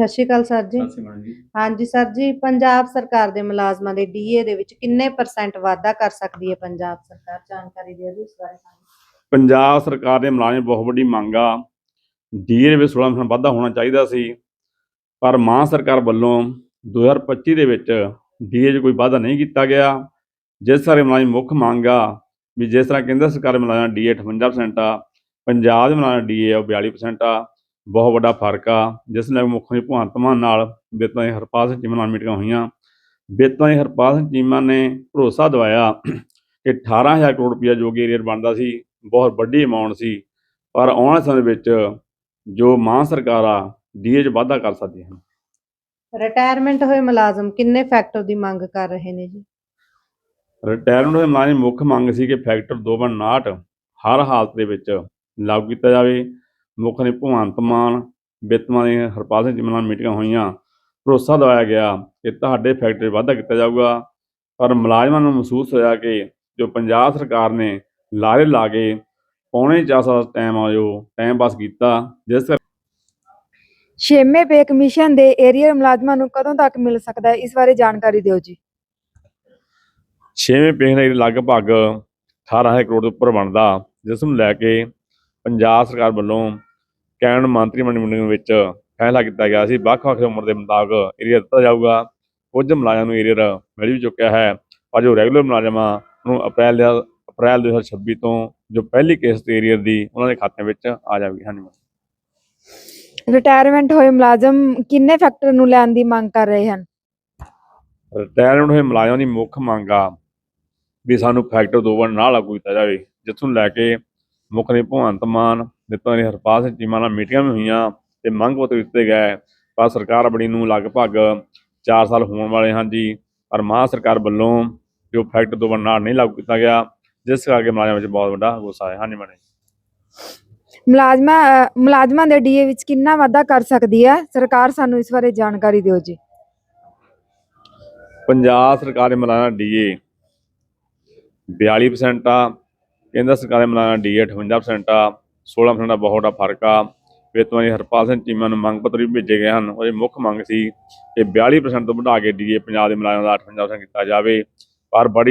ਸਤਿ ਸ਼੍ਰੀ ਅਕਾਲ ਸਰ ਜੀ। ਸਤਿ ਸ਼੍ਰੀ ਅਕਾਲ ਜੀ। ਹਾਂਜੀ ਸਰ ਜੀ ਪੰਜਾਬ ਸਰਕਾਰ ਦੇ ਮੁਲਾਜ਼ਮਾਂ ਦੇ ਡੀਏ ਦੇ ਵਿੱਚ ਕਿੰਨੇ ਪਰਸੈਂਟ ਵਾਧਾ ਕਰ ਸਕਦੀ ਹੈ ਪੰਜਾਬ ਸਰਕਾਰ? ਜਾਣਕਾਰੀ ਦਿਓ ਜੀ ਇਸ ਬਾਰੇ ਸਾਨੂੰ ਪੰਜਾਬ ਸਰਕਾਰ ਦੇ ਮੁਲਾਜ਼ਮ ਬਹੁਤ ਵੱਡੀ ਮੰਗ ਆ। ਡੀਏ ਵਿੱਚ 16% ਵਾਧਾ ਹੋਣਾ ਚਾਹੀਦਾ ਸੀ। ਪਰ ਮਾਂ ਸਰਕਾਰ ਵੱਲੋਂ 2025 ਦੇ ਵਿੱਚ ਡੀਏ 'ਚ ਕੋਈ ਵਾਧਾ ਨਹੀਂ ਕੀਤਾ ਗਿਆ। ਜਿਸ ਸਾਰੇ ਮੁਲਾਜ਼ਮ ਮੁੱਖ ਮੰਗ ਆ ਵੀ ਜਿਸ ਤਰ੍ਹਾਂ ਕੇਂਦਰ ਸਰਕਾਰ ਦੇ ਮੁਲਾਜ਼ਮ ਡੀਏ 58% ਆ ਪੰਜਾਬ ਦੇ ਮੁਲਾਜ਼ਮ ਡੀਏ ਉਹ 42% ਆ। ਬਹੁਤ ਵੱਡਾ ਫ਼ਰਕ ਆ ਜਿਸ ਨਾਲ ਮੁੱਖ ਮੰਤਰੀ ਭਗਵੰਤ ਮਾਨ ਨਾਲ ਬੇਤਾਂ ਦੀ ਹਰਪਾਲ ਸਿੰਘ ਚੀਮਾ ਨਾਲ ਮੀਟਿੰਗਾਂ ਹੋਈਆਂ। ਬੇਤਾਂ ਦੀ ਹਰਪਾਲ ਸਿੰਘ ਚੀਮਾ ਨੇ ਭਰੋਸਾ ਦਿਵਾਇਆ ਕਿ 18000 ਕਰੋੜ ਰੁਪਇਆ ਜੋ ਕਿ ਏਰੀਅਰ ਬਣਦਾ ਸੀ ਬਹੁਤ ਵੱਡੀ ਅਮਾਉਂਟ ਸੀ। ਪਰ ਆਉਣ ਵਾਲੇ ਸਮੇਂ ਵਿੱਚ ਜੋ ਮਾਂ ਸਰਕਾਰ ਆ ਡੀਏ 'ਚ ਵਾਧਾ ਕਰ ਸਕਦੀ ਹੈ। ਰਿਟਾਇਰਮੈਂਟ ਹੋਏ ਮੁਲਾਜ਼ਮ ਕਿੰਨੇ ਫੈਕਟਰ ਦੀ ਮੰਗ ਕਰ ਰਹੇ ਨੇ ਜੀ? ਰਿਟਾਇਰਮੈਂਟ ਦੇ ਮੁਲਾਜ਼ਮ ਮੁੱਖ ਮੰਗ ਸੀ ਕਿ ਫੈਕਟਰ 2.59 ਹਰ ਹਾਲਤ ਦੇ ਵਿੱਚ ਲਾਗੂ ਕੀਤਾ ਜਾਵੇ। ਮੁੱਖ ਨੇ ਭਗਵੰਤ ਮਾਨ ਬਿੱਤਮਾਨ ਦੀ ਹਰਪਾਲ ਸਿੰਘ ਚੀਮਾ ਨਾਲ ਮੀਟਿੰਗਾਂ ਹੋਈਆਂ ਭਰੋਸਾ ਦਿਵਾਇਆ ਗਿਆ ਕਿ ਤੁਹਾਡੇ ਫੈਕਟਰੀ ਵਾਧਾ ਕੀਤਾ ਜਾਊਗਾ। ਪਰ ਮੁਲਾਜ਼ਮਾਂ ਨੂੰ ਮਹਿਸੂਸ ਹੋਇਆ ਕਿ ਜੋ ਪੰਜਾਬ ਸਰਕਾਰ ਨੇ ਲਾਰੇ ਲਾ ਕੇ ਪੌਣੇ ਚਾਰ ਸਾਲ ਦਾ ਟਾਈਮ ਆ ਜੋ ਟਾਈਮ ਪਾਸ ਕੀਤਾ ਜਿਸ ਛੇਵੇਂ ਪੇ ਕਮਿਸ਼ਨ ਦੇ ਏਰੀਅਰ ਮੁਲਾਜ਼ਮਾਂ ਨੂੰ ਕਦੋਂ ਤੱਕ ਮਿਲ ਸਕਦਾ ਹੈ? ਇਸ ਬਾਰੇ ਜਾਣਕਾਰੀ ਦਿਓ ਜੀ। ਛੇਵੇਂ ਪੇਸ਼ ਦੇ ਲਗਭਗ 18000 ਕਰੋੜ ਦੇ ਉੱਪਰ ਬਣਦਾ ਜਿਸ ਨੂੰ ਲੈ ਕੇ ਪੰਜਾਬ ਸਰਕਾਰ ਵੱਲੋਂ ਕੈਬਨਿਟ ਮੰਤਰੀ ਮੰਡਲ ਵਿੱਚ ਫੈਸਲਾ ਕੀਤਾ ਗਿਆ ਸੀ। ਵੱਖ-ਵੱਖ ਉਮਰ ਦੇ ਮੁਤਾਬਕ ਏਰੀਆ ਦਿੱਤਾ ਜਾਊਗਾ। ਕੁਝ ਮੁਲਾਜ਼ਮਾਂ ਨੂੰ ਏਰੀਆ ਮਿਲ ਵੀ ਚੁੱਕਿਆ ਹੈ। ਪਰ ਜੋ ਰੈਗੂਲਰ ਮੁਲਾਜ਼ਮਾਂ ਨੂੰ ਅਪ੍ਰੈਲ ਦੇ ਅਪ੍ਰੈਲ 2026 ਤੋਂ ਜੋ ਪਹਿਲੀ ਕਿਸ਼ਤ ਏਰੀਆ ਦੀ ਉਹਨਾਂ ਦੇ ਖਾਤੇ ਵਿੱਚ ਆ ਜਾਵੇਗੀ। ਹਾਂਜੀ ਰਿਟਾਇਰਮੈਂਟ ਹੋਏ ਮੁਲਾਜ਼ਮ ਕਿੰਨੇ ਫੈਕਟਰ ਨੂੰ ਲੈਣ ਦੀ ਮੰਗ ਕਰ ਰਹੇ ਹਨ? ਰਿਟਾਇਰਮੈਂਟ ਹੋਏ ਮੁਲਾਜ਼ਮਾਂ ਦੀ ਮੁੱਖ ਮੰਗ ਆ ਵੀ ਸਾਨੂੰ ਫੈਕਟਰ ਦੋ ਵਾਰ ਨਾ ਲਾਗੂ ਕੀਤਾ ਜਾਵੇ ਨੂੰ ਲੈ ਕੇ ਮੁੱਖ ਨੇ ਭਗਵੰਤ ਮਾਨ ਦਿੱਤਾ ਨੇ ਹਰਪਾਲ ਸਿੰਘ ਚੀਮਾ ਨਾਲ ਮੀਟਿੰਗਾਂ ਵੀ ਹੋਈਆਂ ਤੇ ਮੰਗ ਪੱਤਰ ਦਿੱਤੇ ਗਏ। ਪਰ ਸਰਕਾਰ ਬਣੀ ਨੂੰ ਲਗਭਗ 4 ਸਾਲ ਹੋਣ ਵਾਲੇ ਹਨ ਜੀ। ਪਰ ਮਾਂ ਸਰਕਾਰ ਵੱਲੋਂ ਜੋ ਫੈਕਟਰ ਦੋ ਨਾ ਨਹੀਂ ਲਾਗੂ ਕੀਤਾ ਗਿਆ ਜਿਸ ਕਰਕੇ ਮੁਲਾਜ਼ਮਾਂ ਵਿੱਚ ਬਹੁਤ ਵੱਡਾ ਗੁੱਸਾ ਹੈ ਹਾਂਜੀ ਮੈਡਮ ਮੁਲਾਜ਼ਮਾਂ ਮੁਲਾਜ਼ਮਾਂ ਦੇ ਡੀਏ ਵਿੱਚ ਕਿੰਨਾ ਵਾਧਾ ਕਰ ਸਕਦੀ ਹੈ? ਸਰਕਾਰ ਸਾਨੂੰ ਇਸ ਬਾਰੇ ਜਾਣਕਾਰੀ ਦਿਓ ਜੀ। ਪੰਜਾਬ ਸਰਕਾਰ ਦੇ ਮੁਲਾਜ਼ਮਾਂ ਡੀਏ 42% ਆ ਕੇਂਦਰ ਸਰਕਾਰ ਦੇ ਮੁਲਾਜ਼ਮਾਂ ਡੀਏ 58% ਆ 16% ਦਾ ਬਹੁਤ ਵੱਡਾ ਫ਼ਰਕ ਆ। ਵੇਤਨਾਂ ਹਰਪਾਲ ਸਿੰਘ ਚੀਮਾ ਨੂੰ ਮੰਗ ਪੱਤਰ ਵੀ ਭੇਜੇ ਗਏ ਹਨ। ਉਹਦੀ ਮੁੱਖ ਮੰਗ ਸੀ ਕਿ 42% ਤੋਂ ਵਧਾ ਕੇ ਡੀਏ ਪੰਜਾਬ ਦੇ ਮੁਲਾਜ਼ਮਾਂ ਦਾ 58% ਕੀਤਾ ਜਾਵੇ। ਪਰ ਬੜੀ